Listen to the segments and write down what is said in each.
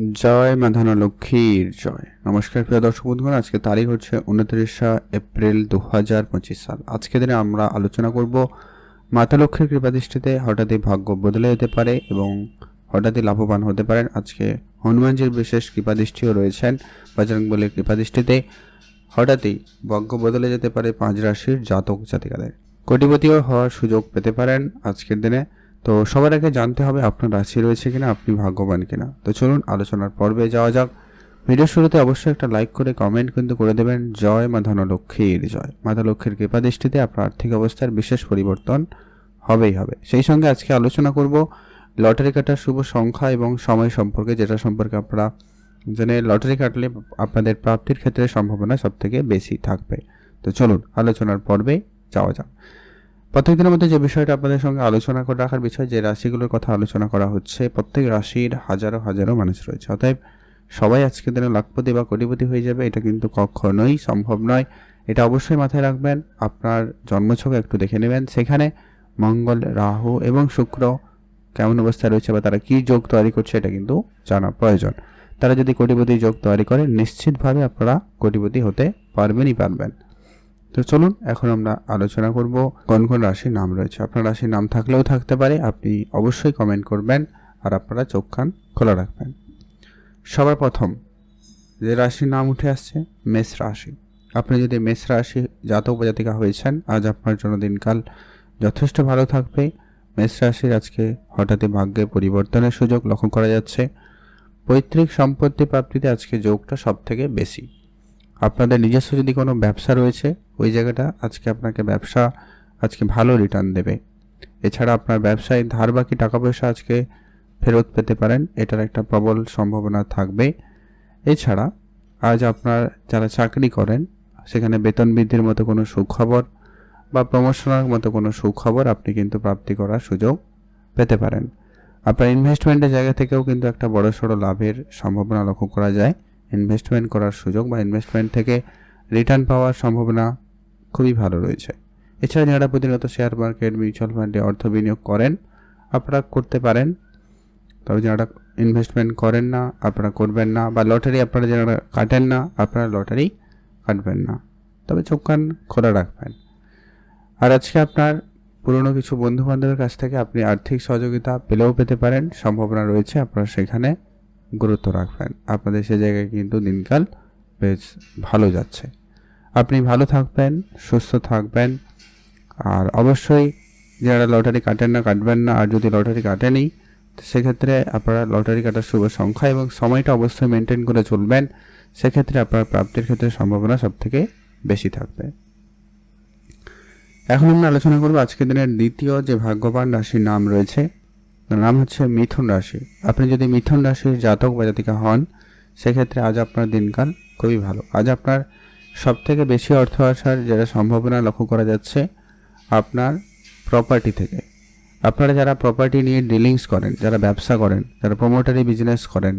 জয় মাধানা লক্ষ্মীর জয়। নমস্কার প্রিয় দর্শক বন্ধুগণ, আজকে তারিখ হচ্ছে উনত্রিশা এপ্রিল দু হাজার পঁচিশ সাল। আজকে দিনে আমরা আলোচনা করব মাতা লক্ষ্মীর কৃপাদৃষ্টিতে হঠাৎই ভাগ্য বদলে যেতে পারে এবং হঠাৎই লাভবান হতে পারেন। আজকে হনুমানজির বিশেষ কৃপাদৃষ্টিও রয়েছেন বজরংবলীর কৃপাদৃষ্টিতে। হঠাৎই ভাগ্য বদলে যেতে পারে পাঁচ রাশির জাতক জাতিকাদের। কোটিপতিও হওয়ার সুযোগ পেতে পারেন আজকের দিনে। তো সবার আগে জানতে হবে আপনার রাশি রয়েছে কিনা, আপনি ভাগ্যবান কিনা। তো চলুন আলোচনার পর্বে যাওয়া যাক। ভিডিও শুরুতে অবশ্যই একটা লাইক করে, কমেন্ট কিন্তু করে দেবেন। জয় মা ধনলক্ষ্মীর জয়। মাতা লক্ষ্মীর কৃপা দৃষ্টিতে আপনার আর্থিক অবস্থার বিশেষ পরিবর্তন হবেই হবে। সেই সঙ্গে আজকে আলোচনা করব লটারি কাটার শুভ সংখ্যা এবং সময় সম্পর্কে, যেটা সম্পর্কে আপনারা জেনে লটারি কাটলে আপনাদের প্রাপ্তির ক্ষেত্রে সম্ভাবনা সবথেকে বেশি থাকবে। তো চলুন আলোচনার পর্বে যাওয়া যাক। প্রত্যেক দিনের মধ্যে যে বিষয়টা আপনাদের সঙ্গে আলোচনা করে রাখার বিষয়, যে রাশিগুলোর কথা আলোচনা করা হচ্ছে, প্রত্যেক রাশির হাজারো হাজারো মানুষ রয়েছে। অতএব সবাই আজকের দিনে লাখপতি বা কোটিপতি হয়ে যাবে, এটা কিন্তু কখনোই সম্ভব নয়। এটা অবশ্যই মাথায় রাখবেন, আপনার জন্মছকে একটু দেখে নেবেন। সেখানে মঙ্গল, রাহু এবং শুক্র কেমন অবস্থায় রয়েছে বা তারা কী যোগ তৈরি করছে, এটা কিন্তু জানা প্রয়োজন। তারা যদি কোটিপতি যোগ তৈরি করে, নিশ্চিতভাবে আপনারা কোটিপতি হতে পারবেনই পারবেন। তো চলুন, এখন আমরা আলোচনা করব কোন কোন রাশির নাম রয়েছে। আপনার রাশির নাম থাকলেও থাকতে পারে, আপনি অবশ্যই কমেন্ট করবেন আর আপনারা চোখ কান খোলা রাখবেন। সবার প্রথম, যে রাশির নাম উঠে আসছে, মেষ রাশি। আপনি যদি মেষ রাশি জাতক বা জাতিকা হয়েছেন, আজ আপনার জন্য দিনকাল যথেষ্ট ভালো থাকবে। মেষ রাশির আজকে হঠাৎই ভাগ্যে পরিবর্তনের সুযোগ লক্ষ্য করা যাচ্ছে। পৈতৃক সম্পত্তি প্রাপ্তিতে আজকে যোগটা সব থেকে বেশি। আপনাদের নিজস্ব যদি কোনো ব্যবসা রয়েছে, ওই জায়গাটা আজকে আপনাকে ব্যবসা, আজকে ভালো রিটার্ন দেবে। এছাড়া আপনার ব্যবসায় ধার বাকি টাকা পয়সা আজকে ফেরত পেতে পারেন, এটার একটা প্রবল সম্ভাবনা থাকবে। এছাড়া আজ আপনার যারা চাকরি করেন, সেখানে বেতন বৃদ্ধির মতো কোনো সুখবর বা প্রমোশনের মতো কোনো সুখবর আপনি কিন্তু প্রাপ্তি করার সুযোগ পেতে পারেন। আপনার ইনভেস্টমেন্টের জায়গা থেকেও কিন্তু একটা বড় সড়ো লাভের সম্ভাবনা লক্ষ্য করা যায়। ইনভেস্টমেন্ট করার সুযোগ বা ইনভেস্টমেন্ট থেকে রিটার্ন পাওয়ার সম্ভাবনা খুবই ভালো রয়েছে। এছাড়া যারা প্রতিনিয়ত শেয়ার মার্কেট মিউচুয়াল ফান্ডে অর্থ বিনিয়োগ করেন, আপনারা করতে পারেন। তবে যারা ইনভেস্টমেন্ট করেন না, আপনারা করবেন না বা লটারি আপনারা যারা কাটেন না, আপনারা লটারি কাটবেন না। তবে চোখ কান খোলা রাখবেন। আর আজকে আপনার পুরনো কিছু বন্ধু বান্ধবের কাছ থেকে আপনি আর্থিক সহযোগিতা পেলেও পেতে পারেন, সম্ভাবনা রয়েছে আপনারা সেখানে গুরুত্ব রাখবেন। আপনাদের সে জায়গায় কিন্তু দিনকাল বেশ ভালো যাচ্ছে। আপনি ভালো থাকবেন, সুস্থ থাকবেন। আর অবশ্যই যারা লটারি কাটেন না, কাটবেন না। আর যদি লটারি কাটেনি সেক্ষেত্রে আপনারা লটারি কাটার শুভ সংখ্যা এবং সময়টা অবশ্যই মেনটেন করে চলবেন। সেক্ষেত্রে আপনার প্রাপ্তির ক্ষেত্রে সম্ভাবনা সব থেকে বেশি থাকবে। এখন আমরা আলোচনা করব আজকের দিনের দ্বিতীয় যে ভাগ্যবান রাশির নাম রয়েছে নাম হচ্ছে মিথুন রাশি। আপনি যদি মিথুন রাশির জাতক বা জাতিকা হন, সেক্ষেত্রে আজ আপনার দিনকাল খুবই ভালো। আজ আপনার সব থেকে বেশি অর্থ আসার যেটা সম্ভাবনা লক্ষ্য করা যাচ্ছে, আপনার প্রপার্টি থেকে। আপনারা যারা প্রপার্টি নিয়ে ডিলিংস করেন, যারা ব্যবসা করেন, যারা প্রমোটারি বিজনেস করেন,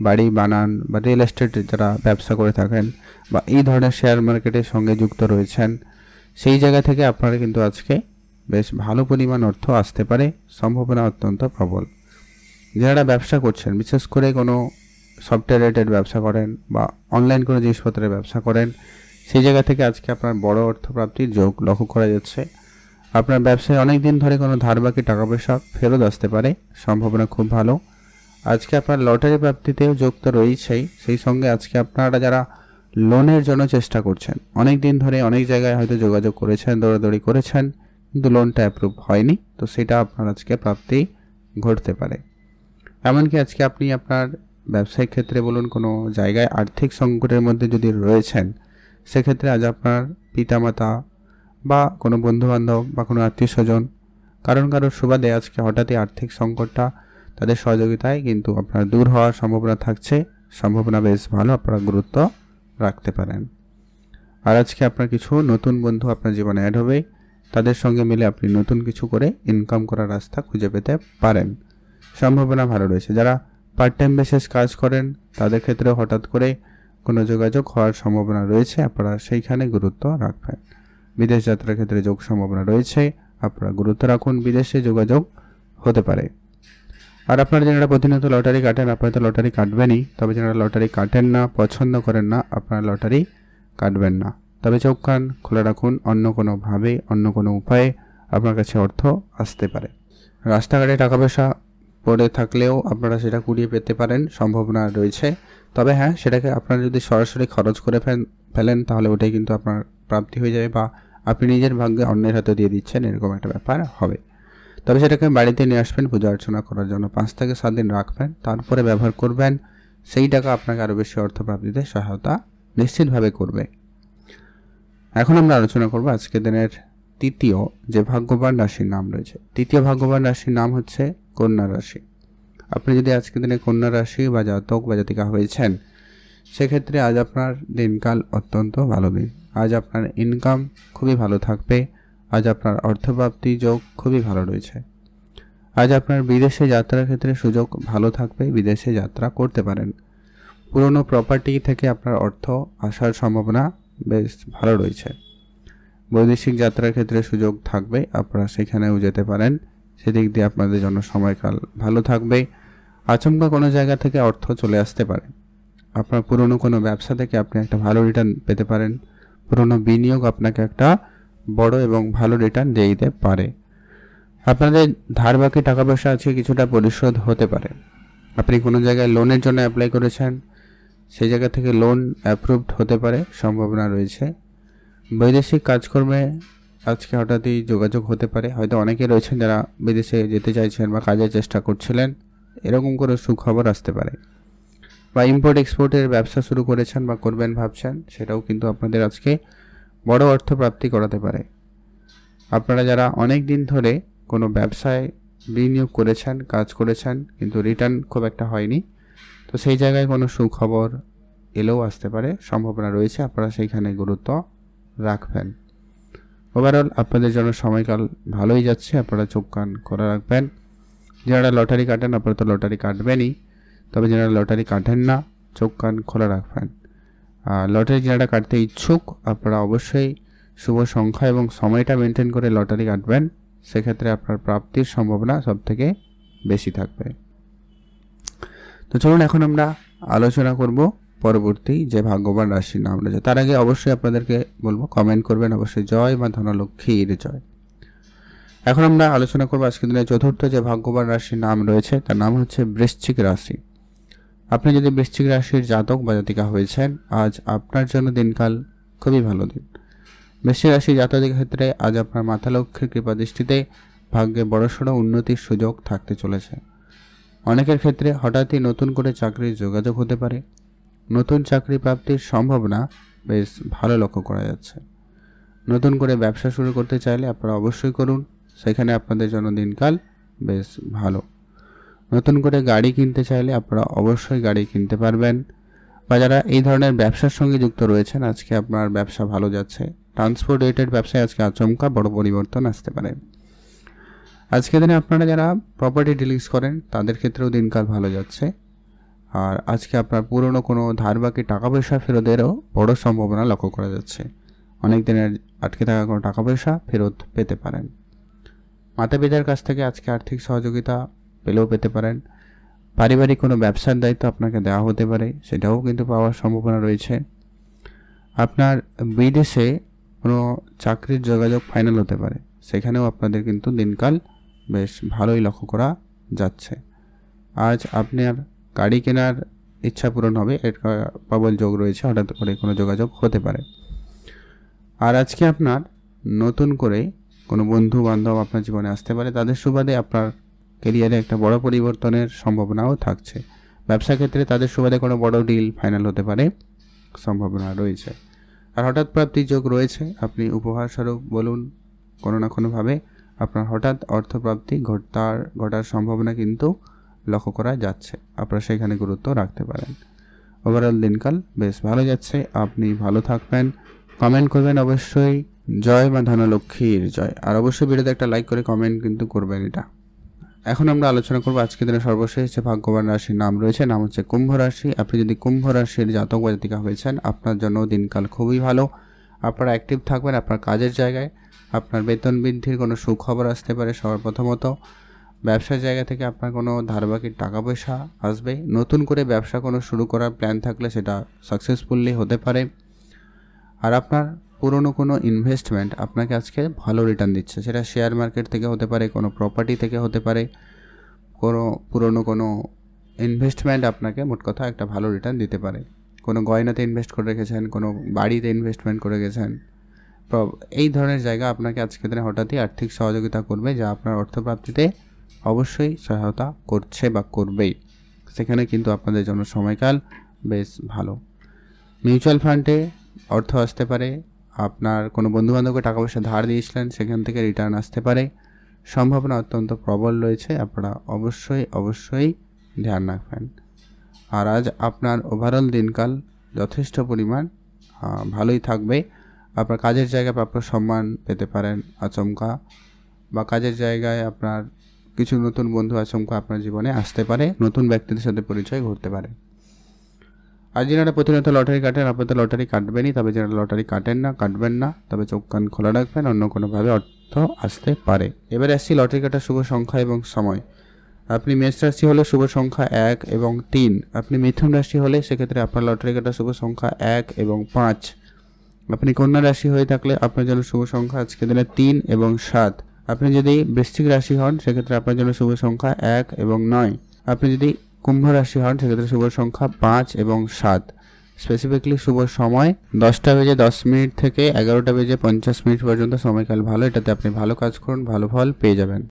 বাড়ি বানান বা রিয়েল এস্টেট যারা ব্যবসা করে থাকেন বা এই ধরনের শেয়ার মার্কেটের সঙ্গে যুক্ত রয়েছেন, সেই জায়গা থেকে আপনারা কিন্তু আজকে বেশ ভালো পরিমাণ অর্থ আসতে পারে, সম্ভাবনা অত্যন্ত প্রবল। যারা ব্যবসা করছেন, বিশেষ করে কোনো সফটওয়্যার রিলেটেড ব্যবসা করেন বা অনলাইন কোনো জিনিসপত্রের ব্যবসা করেন, সেই জায়গা থেকে আজকে আপনার বড় অর্থপ্রাপ্তির যোগ লক্ষ্য করা যাচ্ছে। আপনার ব্যবসায় অনেক দিন ধরে কোনো ধার বাকি টাকা পয়সা ফেরত আসতে পারে, সম্ভাবনা খুব ভালো। আজকে আপনার লটারি প্রাপ্তিতেও যোগ তো রয়েছেই, সেই সঙ্গে আজকে আপনারা যারা লোনের জন্য চেষ্টা করছেন অনেক দিন ধরে অনেক জায়গায় হয়তো যোগাযোগ করেছেন, দৌড়াদৌড়ি করেছেন কিন্তু লোনটা অ্যাপ্রুভ হয়নি, তো সেটা আপনার আজকে প্রাপ্তি ঘটতে পারে। এমনকি আজকে আপনি আপনার ব্যবসায়িক ক্ষেত্রে বলুন কোনো জায়গায় আর্থিক সংকটের মধ্যে যদি রয়েছেন, সেক্ষেত্রে আজ আপনার পিতামাতা বা কোনো বন্ধুবান্ধব বা কোনো আত্মীয় স্বজন, কারণ কারোর সুবাদে আজকে হঠাৎই আর্থিক সংকটটা তাদের সহযোগিতায় কিন্তু আপনার দূর হওয়ার সম্ভাবনা থাকছে, সম্ভাবনা বেশ ভালো, আপনারা গুরুত্ব রাখতে পারেন। আর আজকে আপনার কিছু নতুন বন্ধু আপনার জীবনে অ্যাড হবে তাদের সঙ্গে মিলে আপনি নতুন কিছু করে ইনকাম করার রাস্তা খুঁজে পেতে পারেন। সম্ভাবনা ভালো রয়েছে। যারা পার্ট টাইম বেসিস কাজ করেন, তাদের ক্ষেত্রে হঠাৎ করে কোনো যোগাযোগ হওয়ার সম্ভাবনা রয়েছে। আপনারা সেইখানে গুরুত্ব রাখবেন। বিদেশ যাত্রার ক্ষেত্রে যোগ সম্ভাবনা রয়েছে। আপনারা গুরুত্ব রাখুন। বিদেশে যোগাযোগ হতে পারে। আর আপনারা যারা প্রতিনিয়ত লটারি কাটেন, আপনারা তো লটারি কাটবেনই। তবে যারা লটারি কাটেন না, পছন্দ করেন না, আপনারা লটারি কাটবেন না। তবে চোখ কান খোলা রাখুন, অন্য কোনোভাবে অন্য কোনো উপায়ে আপনার কাছে অর্থ আসতে পারে। রাস্তাঘাটে টাকা পয়সা পড়ে থাকলেও আপনারা সেটা কুড়িয়ে পেতে পারেন, সম্ভাবনা রয়েছে। তবে হ্যাঁ সেটাকে আপনারা যদি সরাসরি খরচ করে ফেল, ফেলেন, তাহলে ওটাই কিন্তু আপনার প্রাপ্তি হয়ে যাবে বা আপনি নিজের ভাগ্যে অন্যের হাতে দিয়ে দিচ্ছেন, এরকম একটা ব্যাপার হবে। তবে সেটাকে বাড়িতে নিয়ে আসবেন, পূজা অর্চনা করার জন্য পাঁচ থেকে সাত দিন রাখবেন, তারপরে ব্যবহার করবেন, সেই টাকা আপনাকে আরও বেশি অর্থ প্রাপ্তিতে সহায়তা নিশ্চিতভাবে করবে। এখন আমরা আলোচনা করব আজকের দিনের তৃতীয় যে ভাগ্যবান রাশির নাম রয়েছে। তৃতীয় ভাগ্যবান রাশির নাম হচ্ছে কন্যা রাশি। আপনি যদি আজকের দিনে কন্যা রাশি বা জাতক বা জাতিকা হয়েছেন, সেক্ষেত্রে আজ আপনার দিনকাল অত্যন্ত ভালো দিন। আজ আপনার ইনকাম খুবই ভালো থাকবে। আজ আপনার অর্থপ্রাপ্তি যোগ খুবই ভালো রয়েছে। আজ আপনার বিদেশে যাত্রার ক্ষেত্রে সুযোগ ভালো থাকবে। বিদেশে যাত্রা করতে পারেন। পুরনো প্রপার্টি থেকে আপনার অর্থ আসার সম্ভাবনা বেশ ভালো রয়েছে। বৈদেশিক যাত্রার ক্ষেত্রে সুযোগ থাকবে, আপনারা সেখানেও যেতে পারেন। সেদিক দিয়ে আপনাদের জন্য সময়কাল ভালো থাকবে। আচমকা কোনো জায়গা থেকে অর্থ চলে আসতে পারে। আপনার পুরনো কোনো ব্যবসা থেকে আপনি একটা ভালো রিটার্ন পেতে পারেন। পুরনো বিনিয়োগ আপনাকে একটা বড় এবং ভালো রিটার্ন দিয়ে দিতে পারে। আপনাদের ধার বাকি টাকা পয়সা আছে, কিছুটা পরিশোধ হতে পারে। আপনি কোনো জায়গায় লোনের জন্য অ্যাপ্লাই করেছেন সেই জায়গা থেকে লোন অ্যাপ্রুভড হতে পারে, সম্ভাবনা রয়েছে। বৈদেশিক কাজকর্মে আজকে হঠাৎই যোগাযোগ হতে পারে। হয়তো অনেকে রয়েছেন যারা বিদেশে যেতে চাইছেন বা কাজের চেষ্টা করছিলেন, এরকম করে সুখবর আসতে পারে। বা ইম্পোর্ট এক্সপোর্টের ব্যবসা শুরু করেছেন বা করবেন ভাবছেন, সেটাও কিন্তু আপনাদের আজকে বড় অর্থ প্রাপ্তি করাতে পারে। আপনারা যারা অনেক দিন ধরে কোনো ব্যবসায় বিনিয়োগ করেছেন, কাজ করেছেন, কিন্তু রিটার্ন খুব একটা হয়নি তো সেই জায়গায় কোনো সুখবর এলেও আসতে পারে, সম্ভাবনা রয়েছে, আপনারা সেইখানে গুরুত্ব রাখবেন। ওভারঅল আপনাদের জন্য সময়কাল ভালোই যাচ্ছে, আপনারা চোখ কান করে রাখবেন। যারা লটারি কাটেন, আপনারা তো লটারি কাটবেনই, তবে যারা লটারি কাটেন না, চোখ কান খোলা রাখবেন। লটারি যারা কাটতে ইচ্ছুক, আপনারা অবশ্যই শুভ সংখ্যা এবং সময়টা মেনটেন করে লটারি কাটবেন। সেক্ষেত্রে আপনার প্রাপ্তির সম্ভাবনা সবথেকে বেশি থাকবে। তো চলুন এখন আমরা আলোচনা করব পরবর্তী যে ভাগ্যবান রাশির নাম রয়েছে। তার আগে অবশ্যই আপনাদেরকে বলব কমেন্ট করবেন অবশ্যই। জয় বা ধনলক্ষ্মীর জয়। এখন আমরা আলোচনা করব আজকের দিনে চতুর্থ যে ভাগ্যবান রাশির নাম রয়েছে, তার নাম হচ্ছে বৃশ্চিক রাশি। আপনি যদি বৃশ্চিক রাশির জাতক বা জাতিকা হয়েছেন, আজ আপনার জন্য দিনকাল খুবই ভালো দিন। বৃশ্চিক রাশি জাতকের ক্ষেত্রে আজ আপনার মাথা লক্ষ্যের কৃপা দৃষ্টিতে ভাগ্যে বড়সড় উন্নতির সুযোগ থাকতে চলেছে। অনেকের ক্ষেত্রে হঠাৎই নতুন করে চাকরির যোগাযোগ হতে পারে। নতুন চাকরি প্রাপ্তির সম্ভাবনা বেশ ভালো লক্ষ্য করা যাচ্ছে। নতুন করে ব্যবসা শুরু করতে চাইলে আপনারা অবশ্যই করুন, সেখানে আপনাদের জন্য দিনকাল বেশ ভালো। নতুন করে গাড়ি কিনতে চাইলে আপনারা অবশ্যই গাড়ি কিনতে পারবেন বা যারা এই ধরনের ব্যবসার সঙ্গে যুক্ত রয়েছেন, আজকে আপনার ব্যবসা ভালো যাচ্ছে। ট্রান্সপোর্ট রিলেটেড ব্যবসায় আজকে আচমকা বড় পরিবর্তন আসতে পারে। আজকে দিনে আপনারা যারা প্রপার্টি ডিলিংস করেন, তাদের ক্ষেত্রেও দিনকাল ভালো যাচ্ছে। আর আজকে আপনার পুরনো কোনো ধার বাকি টাকা পয়সা ফেরতেরও বড় সম্ভাবনা লক্ষ্য করা যাচ্ছে। অনেক দিনের আটকে থাকা কোনো টাকা পয়সা ফেরত পেতে পারেন। মাতা পিতার কাছ থেকে আজকে আর্থিক সহযোগিতা পেলেও পেতে পারেন। পারিবারিক কোনো ব্যবসার দায়িত্ব আপনাকে দেওয়া হতে পারে, সেটাও কিন্তু পাওয়ার সম্ভাবনা রয়েছে। আপনার বিদেশে কোনো চাকরির যোগাযোগ ফাইনাল হতে পারে, সেখানেও আপনাদের কিন্তু দিনকাল বেশ ভালোই লক্ষ্য করা যাচ্ছে। আজ আপনার গাড়ি কেনার ইচ্ছা পূরণ হবে, এর প্রবল যোগ রয়েছে, হঠাৎ করে কোনো যোগাযোগ হতে পারে। আর আজকে আপনার নতুন করে কোনো বন্ধু বান্ধব আপনার জীবনে আসতে পারে, তাদের সুবাদে আপনার কেরিয়ারে একটা বড় পরিবর্তনের সম্ভাবনাও থাকছে। ব্যবসা ক্ষেত্রে তাদের সুবাদে কোনো বড় ডিল ফাইনাল হতে পারে, সম্ভাবনা রয়েছে। আর হঠাৎ প্রাপ্তির যোগ রয়েছে, আপনি উপহার স্বরূপ বলুন কোনো না কোনোভাবে। আপনার হঠাৎ অর্থপ্রাপ্তি ঘটার ঘটার সম্ভাবনা কিন্তু লক্ষ্য করা যাচ্ছে। আপনারা সেখানে গুরুত্ব রাখতে পারেন। ওভারঅল দিনকাল বেশ ভালো যাচ্ছে। আপনি ভালো থাকবেন। কমেন্ট করবেন অবশ্যই। জয় বা ধনলক্ষ্মীর জয়। আর অবশ্যই ভিডিওতে একটা লাইক করে কমেন্ট কিন্তু করবেন এটা। এখন আমরা আলোচনা করব আজকে দিনে সর্বশেষ যে ভাগ্যবান রাশির নাম রয়েছে, নাম হচ্ছে কুম্ভ রাশি। আপনি যদি কুম্ভ রাশির জাতক বা জাতিকা হয়েছেন, আপনার জন্য দিনকাল খুবই ভালো। আপনারা অ্যাক্টিভ থাকবেন আপনার কাজের জায়গায়। আপনার বেতন বৃদ্ধির কোনো সুখবর আসতে পারে সবার প্রথমত। ব্যবসার জায়গা থেকে আপনার কোনো ধারবাকির টাকা পয়সা আসবে। নতুন করে ব্যবসা কোনো শুরু করার প্ল্যান থাকলে সেটা সাকসেসফুলি হতে পারে। আর আপনার পুরনো কোনো ইনভেস্টমেন্ট আপনাকে আজকে ভালো রিটার্ন দিচ্ছে। সেটা শেয়ার মার্কেট থেকে হতে পারে, কোনো প্রপার্টি থেকে হতে পারে। কোনো পুরনো কোনো ইনভেস্টমেন্ট আপনাকে মোট কথা একটা ভালো রিটার্ন দিতে পারে। কোনো গয়নাতে ইনভেস্ট করে রেখেছেন, কোনো বাড়িতে ইনভেস্টমেন্ট করে গেছেন এই ধরনের জায়গা আপনাকে আজকে দিনে হঠাৎই আর্থিক সহযোগিতা করবে, যা আপনার অর্থপ্রাপ্তিতে অবশ্যই সহায়তা করছে বা করবেই। সেখানে কিন্তু আপনাদের জন্য সময়কাল বেশ ভালো। মিউচুয়াল ফান্ডে অর্থ আসতে পারে, আপনার কোনো বন্ধুবান্ধবকে টাকা পয়সা ধার দিয়েছিলেন, সেখান থেকে রিটার্ন আসতে পারে। সম্ভাবনা অত্যন্ত প্রবল রয়েছে, আপনারা অবশ্যই অবশ্যই ধ্যান রাখবেন। আর আজ আপনার ওভারঅল দিনকাল যথেষ্ট পরিমাণ ভালোই থাকবে। আপনার কাজের জায়গায় প্রাপ্য সম্মান পেতে পারেন, আচমকা। বা কাজের জায়গায় আপনার কিছু নতুন বন্ধু আচমকা আপনার জীবনে আসতে পারে, নতুন ব্যক্তিদের সাথে পরিচয় ঘটতে পারে। আর যারা প্রতিনিয়ত লটারি কাটেন আপনাদের লটারি কাটবেনই, তবে যারা লটারি কাটেন না, কাটবেন না, তবে চোখ কান খোলা রাখবেন, অন্য কোনোভাবে অর্থ আসতে পারে। এবারে আসছি লটারি কাটার শুভ সংখ্যা এবং সময়। আপনি মেষ রাশি হলে শুভ সংখ্যা এক এবং তিন। আপনি মিথুন রাশি হলে সেক্ষেত্রে আপনার লটারি কাটার শুভ সংখ্যা এক এবং পাঁচ। আপনি কন্যা রাশি হয়ে থাকলে আপনার জন্য শুভ সংখ্যা আজকে দিনে তিন এবং সাত। আপনি যদি বৃশ্চিক রাশি হন, সেক্ষেত্রে আপনার জন্য শুভ সংখ্যা এক এবং নয়। আপনি যদি কুম্ভ রাশি হন, সেক্ষেত্রে শুভ সংখ্যা পাঁচ এবং সাত। স্পেসিফিকলি শুভ সময় দশটা বেজে দশ মিনিট থেকে এগারোটা বেজে পঞ্চাশ মিনিট পর্যন্ত। সময়কাল ভালো, এটাতে আপনি ভালো কাজ করুন, ভালো ফল পেয়ে যাবেন।